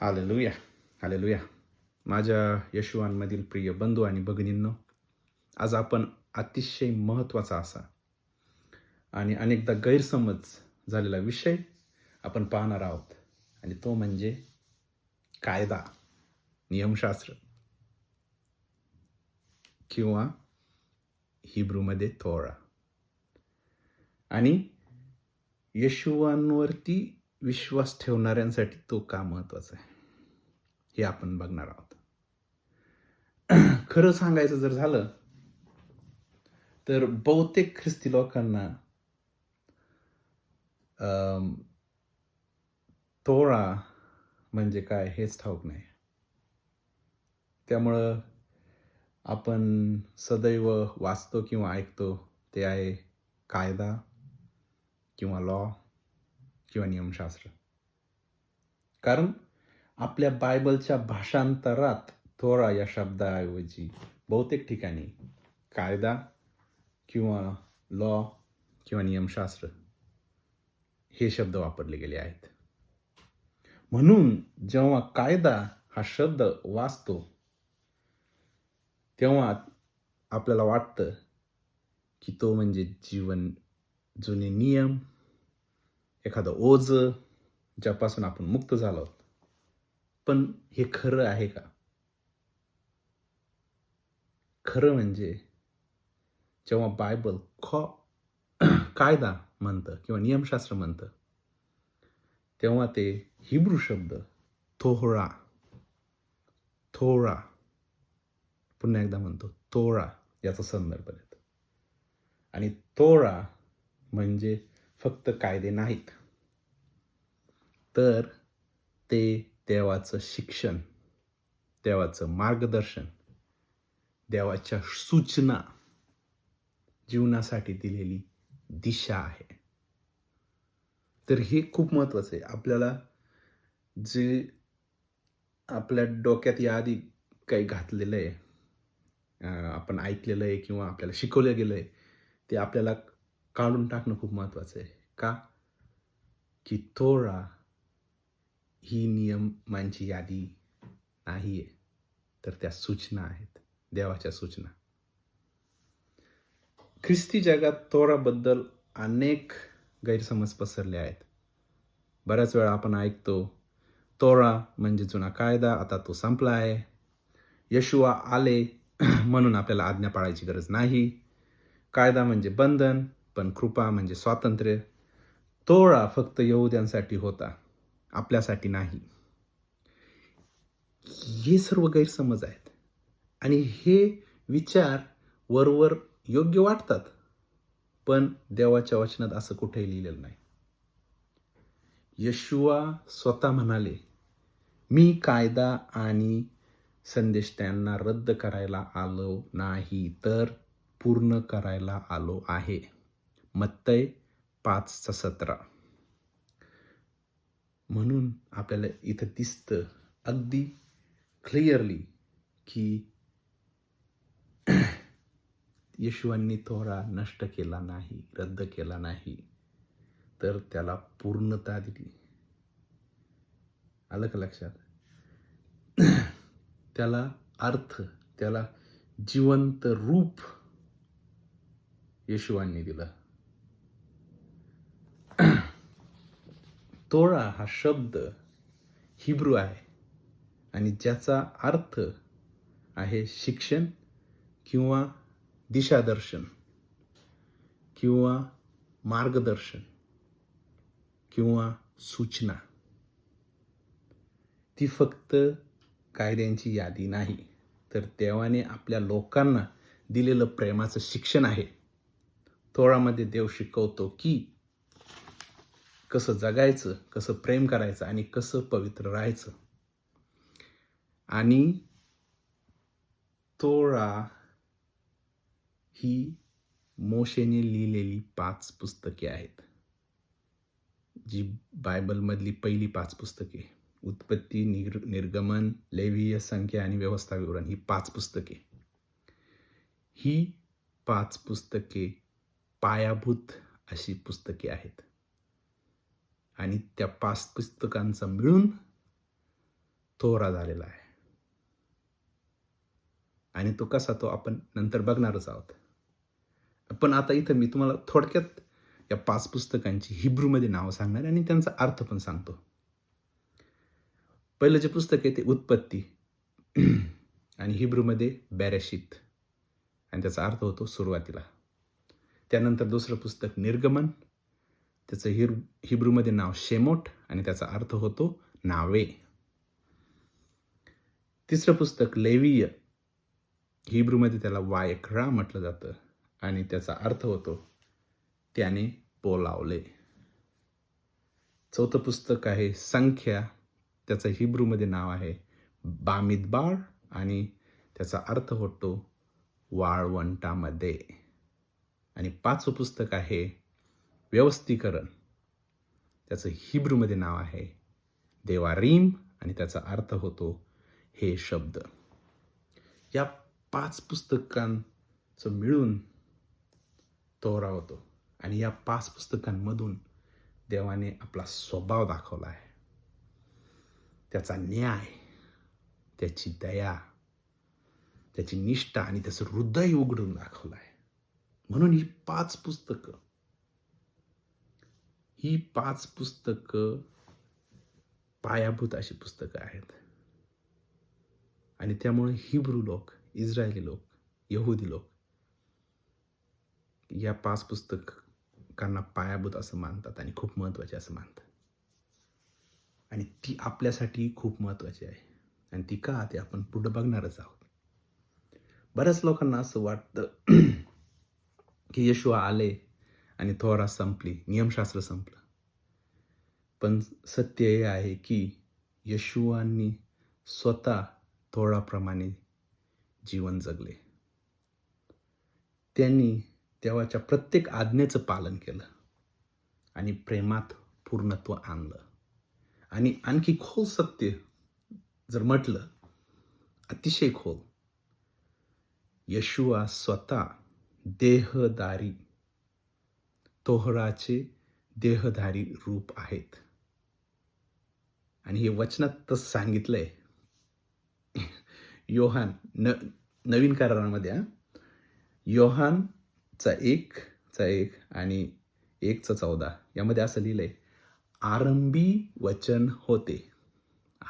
Hallelujah hallelujah माझ्या यशुवांमधील प्रिय बंधू आणि भगिनींनो आज आपण अतिशय महत्त्वाचा असा आणि अनेकदा गैरसमज झालेला विषय आपण पाहणार आहोत. आणि तो म्हणजे कायदा नियमशास्त्र किंवा हिब्रूमध्ये थोरा. आणि येशुवांवरती विश्वास ठेवणाऱ्यांसाठी तो का महत्त्वाचा आहे? हे आपण बघणार आहोत. खरं सांगायचं जर झालं तर बहुतेक ख्रिस्ती लोकांना तोळा म्हणजे काय हेच ठाऊक नाही. त्यामुळं आपण सदैव वाचतो किंवा ऐकतो ते आहे कायदा किंवा लॉ किंवा नियमशास्त्र. कारण आपल्या बायबलच्या भाषांतरात थोरा या शब्दाऐवजी बहुतेक ठिकाणी कायदा किंवा लॉ किंवा नियमशास्त्र हे शब्द वापरले गेले आहेत. म्हणून जेव्हा कायदा हा शब्द वाचतो तेव्हा आपल्याला वाटतं की तो म्हणजे जीवन जुने नियम एखादं ओझ ज्यापासून आपण मुक्त झालो पण हे खरं आहे का? खरं म्हणजे जेव्हा बायबल खॉ कायदा म्हणतं किंवा नियमशास्त्र म्हणतं तेव्हा ते हिब्रू शब्द थोहरा थोरा पुन्हा एकदा म्हणतो तोरा याचा संदर्भ देतो. आणि तोरा म्हणजे फक्त कायदे नाहीत. तर ते देवाचं शिक्षण देवाचं मार्गदर्शन देवाच्या सूचना जीवनासाठी दिलेली दिशा आहे. तर हे खूप महत्वाचं आहे. आपल्याला जे आपल्या डोक्यात याआधी काही घातलेलं आहे आपण ऐकलेलं आहे किंवा आपल्याला शिकवलं गेलं आहे ते आपल्याला काढून टाकणं खूप महत्त्वाचं आहे. का? की थोडा ही नियमांची यादी नाही आहे तर त्या सूचना आहेत देवाच्या सूचना. ख्रिस्ती जगात तोराबद्दल अनेक गैरसमज पसरले आहेत. बऱ्याच वेळा आपण ऐकतो तोरा म्हणजे जुना कायदा आता तो संपला आहे. यशुआ आले म्हणून आपल्याला आज्ञा पाळायची गरज नाही. कायदा म्हणजे बंधन पण कृपा म्हणजे स्वातंत्र्य. तोळा फक्त यहुद्यांसाठी होता. आपल्यासाठी नाही. हे सर्व गैरसमज आहेत. आणि हे विचार वरवर योग्य वाटतात. पण देवाच्या वचनात असं कुठेही लिहिलेलं नाही. यशुआ स्वतः म्हणाले मी कायदा आणि संदेश त्यांना रद्द करायला आलो नाही तर पूर्ण करायला आलो आहे. मत्तय पाचचा सतरा. म्हणून आपल्याला इथं दिसतं अगदी क्लिअरली की येशुवांनी थोडा नष्ट केला नाही रद्द केला नाही तर त्याला पूर्णता दिली. आलं का लक्षात? त्याला अर्थ त्याला जिवंत रूप येशुवांनी दिलं. तोळा हा शब्द हिब्रू आहे आणि ज्याचा अर्थ आहे शिक्षण किंवा दिशादर्शन किंवा मार्गदर्शन किंवा सूचना. ती फक्त कायद्यांची यादी नाही तर देवाने आपल्या लोकांना दिलेलं प्रेमाचं शिक्षण आहे. तोळामध्ये देव शिकवतो की कसं जगायचं कसं प्रेम करायचं आणि कसं पवित्र राहायचं. आणि तोळा ही मोशेने लिहिलेली पाच पुस्तके आहेत. जी बायबलमधली पहिली पाच पुस्तके. उत्पत्ती निर निर्गमन लेवीय संख्या आणि व्यवस्था विवरण ही पाच पुस्तके. ही पाच पुस्तके पायाभूत अशी पुस्तके आहेत. आणि त्या पाच पुस्तकांचा मिळून थोरा झालेला आहे. आणि तो कसा तो आपण नंतर बघणारच आहोत. पण आता इथं मी तुम्हाला थोडक्यात या पाच पुस्तकांची हिब्रूमध्ये नावं सांगणार आणि त्यांचा अर्थ पण सांगतो. पहिलं जे पुस्तक आहे ते उत्पत्ती आणि हिब्रूमध्ये बॅरेशीत. आणि त्याचा अर्थ होतो सुरुवातीला. त्यानंतर दुसरं पुस्तक निर्गमन. त्याचं हिर हिब्रूमध्ये नाव शेमोट आणि त्याचा अर्थ होतो नावे. तिसरं पुस्तक लेवीय. हिब्रूमध्ये त्याला वायक्रा म्हटलं जातं आणि त्याचा अर्थ होतो त्याने बोलावले. चौथं पुस्तक आहे संख्या. त्याचं हिब्रूमध्ये नाव आहे बामिदबाळ आणि त्याचा अर्थ होतो वाळवंटामध्ये. आणि पाचवं पुस्तक आहे व्यवस्थीकरण. त्याचं हिब्रूमध्ये नाव आहे देवारीम आणि त्याचा अर्थ होतो हे शब्द. या पाच पुस्तकांचं मिळून तोरा होतो आणि या पाच पुस्तकांमधून देवाने आपला स्वभाव दाखवला आहे. त्याचा न्याय त्याची दया त्याची निष्ठा आणि त्याचं हृदय उघडून दाखवलं आहे. म्हणून ही पाच पुस्तकं ही पाच पुस्तकं पायाभूत अशी पुस्तकं आहेत. आणि त्यामुळे हिब्रू लोक इस्रायली लोक यहुदी लोक या पाच पुस्तकांना पायाभूत असं मानतात आणि खूप महत्त्वाचे असं मानतात. आणि ती आपल्यासाठी खूप महत्त्वाची आहे. आणि ती का? ते आपण पुढं बघणारच आहोत. बऱ्याच लोकांना असं वाटतं की येशुआ आले आणि थोरा संपली. नियमशास्त्र संपलं. पण सत्य हे आहे की यशुआंनी स्वतः थोराप्रमाणे जीवन जगले. त्यांनी देवाच्या प्रत्येक आज्ञेचं पालन केलं आणि प्रेमात पूर्णत्व आणलं. आणि आणखी खोल सत्य जर म्हटलं अतिशय खोल. यशुआ स्वतः देहदारी तोहराचे देहधारी रूप आहेत. आणि हे वचनात तसं सांगितलंय. योहान न नवीन करारामध्ये योहानचा एक चा एक आणि एकचा चौदा यामध्ये असं लिहिलंय आरंभी वचन होते.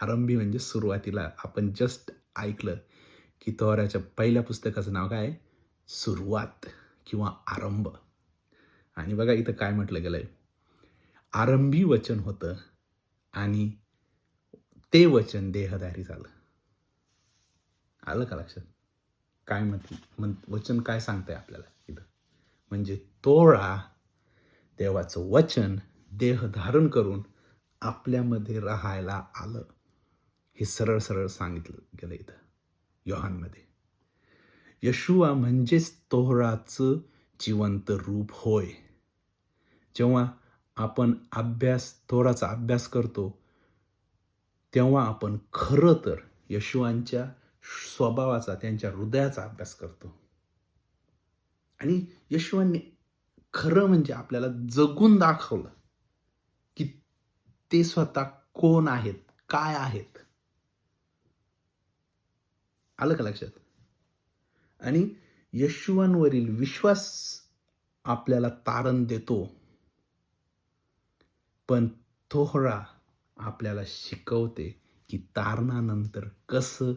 आरंभी म्हणजे सुरुवातीला आपण जस्ट ऐकलं की तोहराच्या पहिल्या पुस्तकाचं नाव काय? सुरुवात किंवा आरंभ. आणि बघा इथं काय म्हटलं गेलंय. आरंभी वचन होतं आणि ते वचन देहधारी झालं. आलं का लक्षात? काय म्हटलं म्हण वचन काय सांगतंय आपल्याला इथं? म्हणजे तोळा देवाचं वचन देह धारण करून आपल्यामध्ये राहायला आलं. हे सरळ सरळ सांगितलं गेलं इथं योहानमध्ये. यशुआ म्हणजेच तोहराचं जिवंत रूप होय. जेव्हा आपण अभ्यास थोडासा अभ्यास करतो तेव्हा आपण खरं तर यशवांच्या स्वभावाचा त्यांच्या हृदयाचा अभ्यास करतो. आणि यशवांनी खरं म्हणजे आपल्याला जगून दाखवलं की ते स्वतः कोण आहेत काय आहेत. आलं का लक्षात? आणि यशवांवरील विश्वास आपल्याला तारण देतो. पण तोहरा आपल्याला शिकवते की तारणानंतर कसं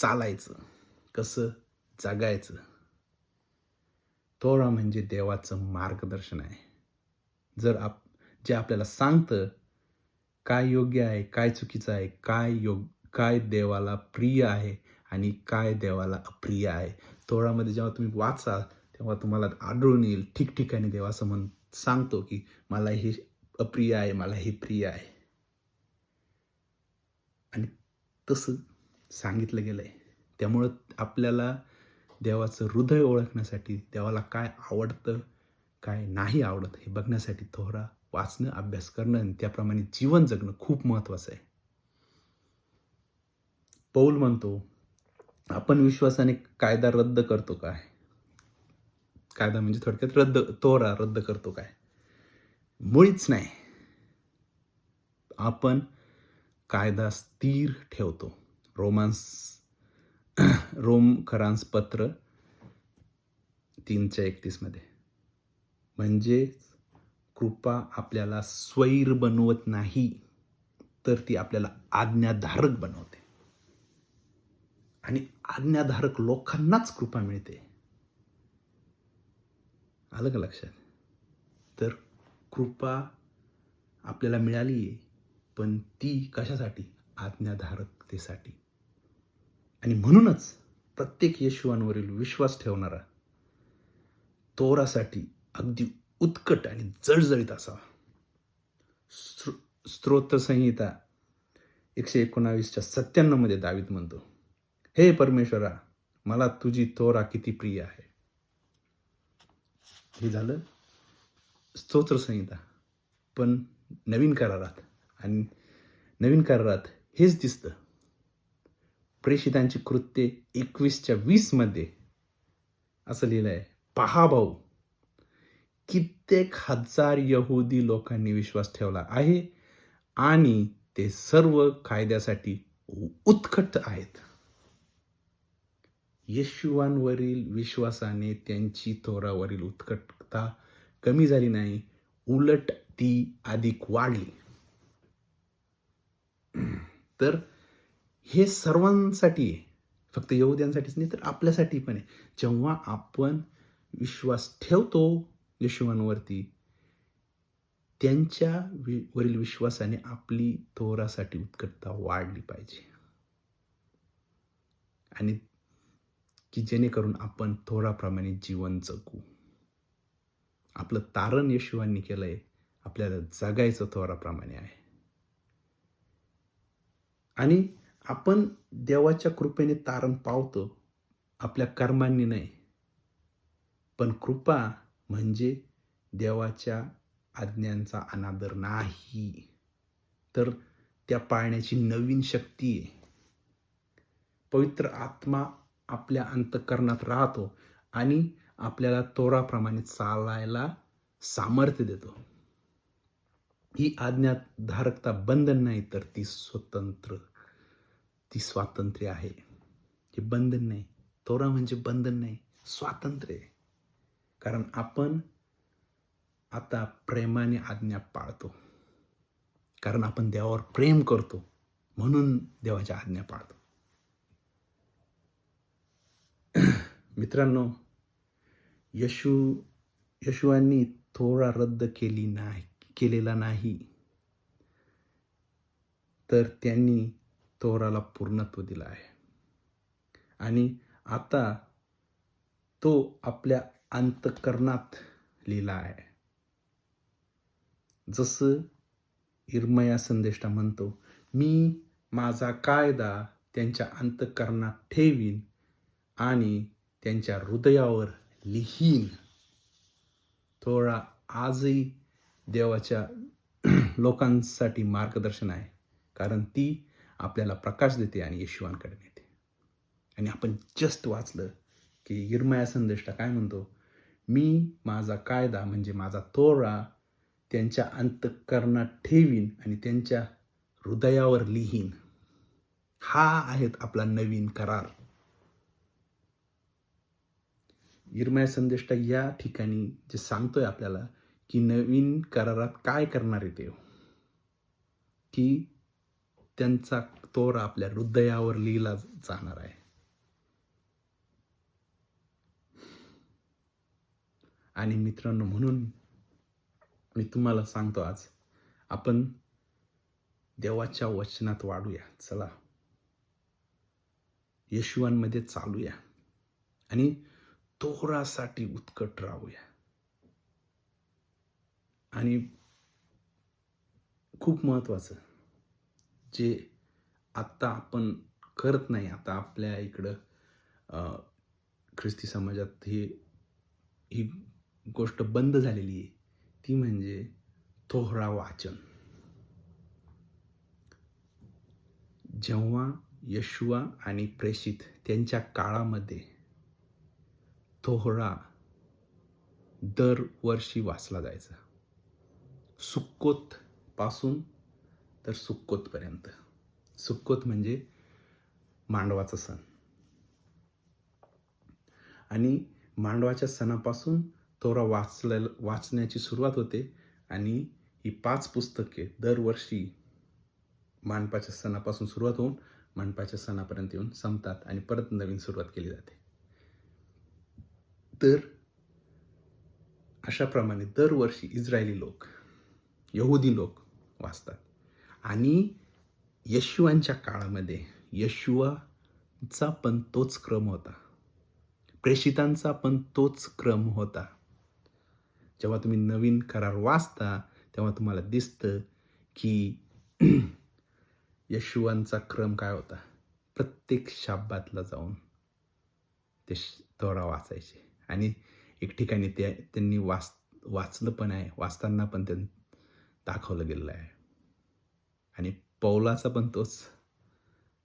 चालायचं कसं जगायचं. तोरा म्हणजे देवाचं मार्गदर्शन आहे. जर आप जे आपल्याला सांगतं काय योग्य आहे काय चुकीचं आहे काय योग काय देवाला प्रिय आहे आणि काय देवाला अप्रिय आहे. तोरामध्ये जेव्हा तुम्ही वाचाल तेव्हा तुम्हाला आढळून येईल ठिकठिकाणी देवा म्हण सांगतो की मला हे अप्रिय आहे मला हे प्रिय आहे. आणि तसं सांगितलं गेलं आहे त्यामुळं आपल्याला देवाचं हृदय ओळखण्यासाठी देवाला काय आवडतं काय नाही आवडत हे बघण्यासाठी थोडा वाचणं अभ्यास करणं आणि त्याप्रमाणे जीवन जगणं खूप महत्त्वाचं आहे. पौल म्हणतो आपण विश्वासाने कायदा रद्द करतो काय? कायदा म्हणजे थोडक्यात रद्द तोरा रद्द करतो काय? मुळीच नाही. आपण कायदा स्थिर ठेवतो. रोमांस रोम खरांस पत्र तीनच्या एकतीसमध्ये. म्हणजे कृपा आपल्याला स्वैर बनवत नाही तर ती आपल्याला आज्ञाधारक बनवते. आणि आज्ञाधारक लोकांनाच कृपा मिळते. आलं का लक्षात? तर कृपा आपल्याला मिळाली आहे पण ती कशासाठी? आज्ञाधारकतेसाठी. आणि म्हणूनच प्रत्येक येशुवांवरील विश्वास ठेवणारा तोरासाठी अगदी उत्कट आणि जळजळीत असावा. स्त्रो स्त्रोत्रसंहिता एकशे एकोणावीसच्या सत्त्याण्णवमध्ये दावीत म्हणतो हे परमेश्वरा मला तुझी तोरा किती प्रिय आहे. हे झालं स्तोत्रसंहिता पण नवीन करारात आणि नवीन करारात हेच दिसतं. प्रेषितांची कृत्ये एकवीसच्या वीसमध्ये असं लिहिलं आहे पहा भाऊ कित्येक हजार यहुदी लोकांनी विश्वास ठेवला आहे आणि ते सर्व कायद्यासाठी उत्कट आहेत. येशुवांवरील विश्वासाने त्यांची थोरावरील उत्कटता कमी झाली नाही उलट ती अधिक वाढली. तर हे सर्वांसाठी आहे. फक्त यहुद्यांसाठीच नाही तर आपल्यासाठी पण आहे. जेव्हा आपण विश्वास ठेवतो यशवांवरती त्यांच्या वि वरील विश्वासाने आपली थोरासाठी उत्कटता वाढली पाहिजे. आणि की जेणेकरून आपण थोराप्रमाणे जीवन जगू. आपलं तारण येशुवांनी केलंय आपल्याला जगायचं थोराप्रमाणे आहे. आणि आपण देवाच्या कृपेने तारण पावतो आपल्या कर्मांनी नाही. पण कृपा म्हणजे देवाच्या आज्ञांचा अनादर नाही. तर त्या पाळण्याची नवीन शक्ती आहे. पवित्र आत्मा आपल्या अंतकरणात राहतो आणि आपल्याला तोराप्रमाणे चालायला सामर्थ्य देतो. ही आज्ञाधारकता बंधन नाही तर ती स्वतंत्र ती स्वातंत्र्य आहे. हे बंधन नाही. तोरा म्हणजे बंधन नाही स्वातंत्र्य आहे. कारण आपण आता प्रेमाने आज्ञा पाळतो. कारण आपण देवावर प्रेम करतो म्हणून देवाच्या आज्ञा पाळतो. मित्रांनो यशू यशुवांनी थोडा रद्द केली नाही केलेला नाही. तर त्यांनी तोराला पूर्णत्व दिला आहे. आणि आता तो आपल्या अंतकरणात लिहिला आहे. जसं इरमया संदेष्टा म्हणतो मी माझा कायदा त्यांच्या अंतकरणात ठेवीन आणि त्यांच्या हृदयावर लिहीन. थोडा आजही देवाच्या लोकांसाठी मार्गदर्शन आहे. कारण ती आपल्याला प्रकाश देते आणि यशवांकडे नेते. आणि आपण जस्ट वाचलं की इरमया संदेष्टा काय म्हणतो? मी माझा कायदा म्हणजे माझा तोरा त्यांच्या अंतकरणात ठेवीन आणि त्यांच्या हृदयावर लिहीन. हा आहेत आपला नवीन करार. इरमया संदेष्टा या ठिकाणी जे सांगतोय आपल्याला की नवीन करारात काय करणार आहे देव? की त्यांचा तोरा आपल्या हृदयावर लिहिला जाणार आहे. आणि मित्रांनो म्हणून मी तुम्हाला सांगतो आज आपण देवाच्या वचनात वाढूया. चला. येशुवांमध्ये चालूया. आणि तोरासाठी उत्कट राहूया. आणि खूप महत्त्वाचं जे आत्ता आपण करत नाही आता आपल्या इकडं ख्रिस्ती समाजात ही ही गोष्ट बंद झालेली आहे. ती म्हणजे तोहरा वाचन. जेव्हा यशुआ आणि प्रेषित त्यांच्या काळामध्ये तोहरा दरवर्षी वाचला जायचा. सुक्कोत पासून तर सुक्कोतपर्यंत सुक्कोत म्हणजे मांडवाचा सण. आणि मांडवाच्या सणापासून तोरा वाचल्या वाचण्याची सुरुवात होते आणि ही पाच पुस्तके दरवर्षी मांडपाच्या सणापासून सुरुवात होऊन मांडपाच्या सणापर्यंत येऊन संपतात आणि परत नवीन सुरुवात केली जाते. तर अशाप्रमाणे दरवर्षी इस्रायली लोक यहुदी लोक वाचतात. आणि यशुवांच्या काळामध्ये यशुवाचा पण तोच क्रम होता. प्रेषितांचा पण तोच क्रम होता. जेव्हा तुम्ही नवीन करार वाचता तेव्हा तुम्हाला दिसतं की यशुवांचा क्रम काय होता? प्रत्येक शाब्बातला जाऊन ते श- तोरा वाचायचे. आणि एक ठिकाणी ते त्यांनी वाच वाचलं पण आहे वाचताना पण त्यां दाखवलं गेलेलं आहे. आणि पौलाचा पण तोच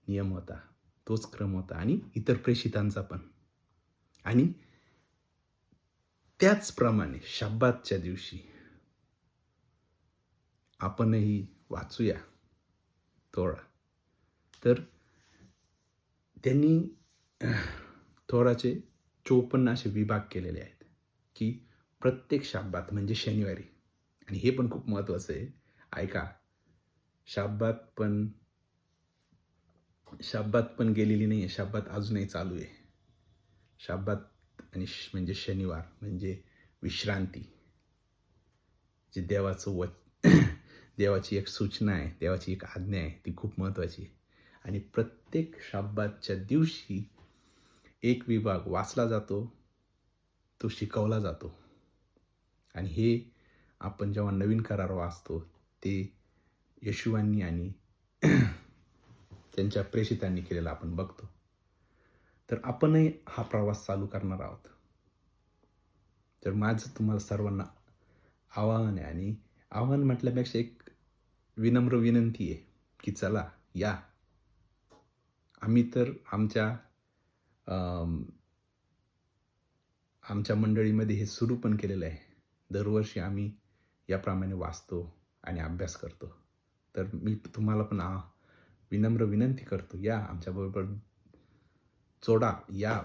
नियम होता तोच क्रम होता आणि इतर प्रेषितांचा पण. आणि त्याचप्रमाणे शब्बातच्या दिवशी आपणही वाचूया थोडा. तर त्यांनी थोराचे चोपन्न असे विभाग केलेले आहेत की प्रत्येक शाब्बात म्हणजे शनिवारी. आणि हे पण खूप महत्त्वाचं आहे. ऐका शाब्बात पण शाब्बात पण गेलेली नाही आहे शाब्बात अजूनही चालू आहे. शाब्बात आणि श- म्हणजे शनिवार म्हणजे विश्रांती. जे देवाचं व देवाची एक सूचना आहे देवाची एक आज्ञा आहे ती खूप महत्त्वाची आहे. आणि प्रत्येक शाब्बातच्या दिवशी एक विभाग वाचला जातो तो शिकवला जातो. आणि हे आपण जेव्हा नवीन करार वाचतो ते यशुवांनी आणि त्यांच्या प्रेषितांनी केलेला आपण बघतो. तर आपणही हा प्रवास चालू करणार आहोत. तर माझं तुम्हाला सर्वांना आवाहन आहे आणि आव्हान म्हटल्यापेक्षा एक विनम्र विनंती आहे की चला या. आम्ही तर आमच्या आमच्या मंडळीमध्ये हे सुरू पण केलेलं आहे. दरवर्षी आम्ही याप्रमाणे वाचतो आणि अभ्यास करतो. तर मी तुम्हाला पण आ विनम्र विनंती करतो या आमच्याबरोबर जोडा या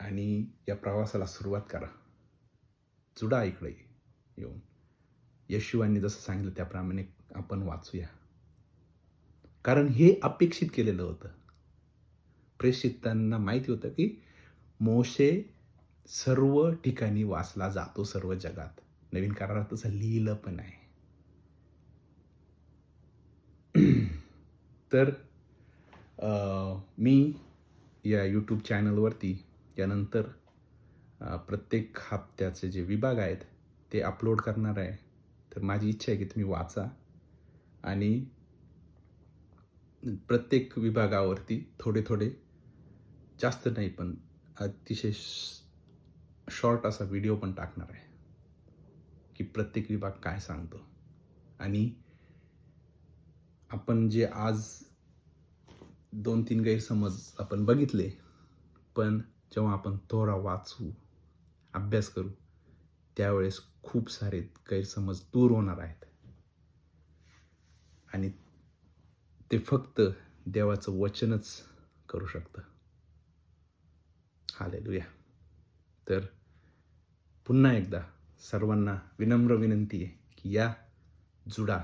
आणि या प्रवासाला सुरुवात करा. जुडा इकडे येऊन. यशुवांनी जसं सांगितलं त्याप्रमाणे आपण वाचूया. कारण हे अपेक्षित केलेलं होतं. प्रेषितांना माहिती होतं की मोशे सर्व ठिकाणी वाचला जातो सर्व जगात. नवीन करारात तसं लिहिलं पण आहे. तर मी या यूट्यूब चॅनलवरती यानंतर प्रत्येक हप्त्याचे जे विभाग आहेत ते अपलोड करणार आहे. तर माझी इच्छा आहे की तुम्ही वाचा आणि प्रत्येक विभागावरती थोडे थोडे जास्त नाही पण अतिशय शॉर्ट असा व्हिडिओ पण टाकणार आहे की प्रत्येक विभाग काय सांगतो. आणि आपण जे आज दोन तीन गैरसमज आपण बघितले पण जेव्हा आपण तोरा वाचू अभ्यास करू त्यावेळेस खूप सारे गैरसमज दूर होणार आहेत. आणि ते फक्त देवाचं वचनच करू शकतं. हालेलुया तर पुन्हा एकदा सर्वांना विनम्र विनंती आहे की या जुडा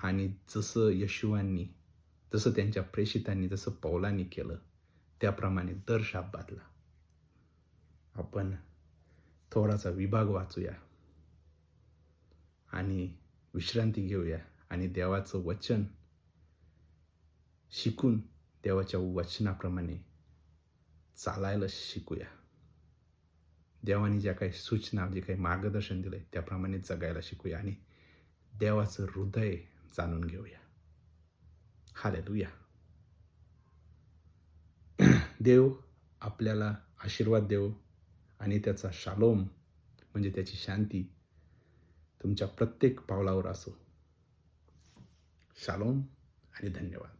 आणि जसं यशुवांनी जसं त्यांच्या प्रेषितांनी जसं पौलांनी केलं त्याप्रमाणे दर शाब्बातला आपण थोडासा विभाग वाचूया आणि विश्रांती घेऊया आणि देवाचं वचन शिकून देवाच्या वचनाप्रमाणे चालायला शिकूया. देवाने ज्या काही सूचना जे काही मार्गदर्शन दिलंय त्याप्रमाणे जगायला शिकूया आणि देवाचं हृदय जाणून घेऊया. हालेलुया देव आपल्याला आशीर्वाद देव आणि त्याचा शालोम म्हणजे त्याची शांती तुमच्या प्रत्येक पावलावर असो. शालोम आणि धन्यवाद.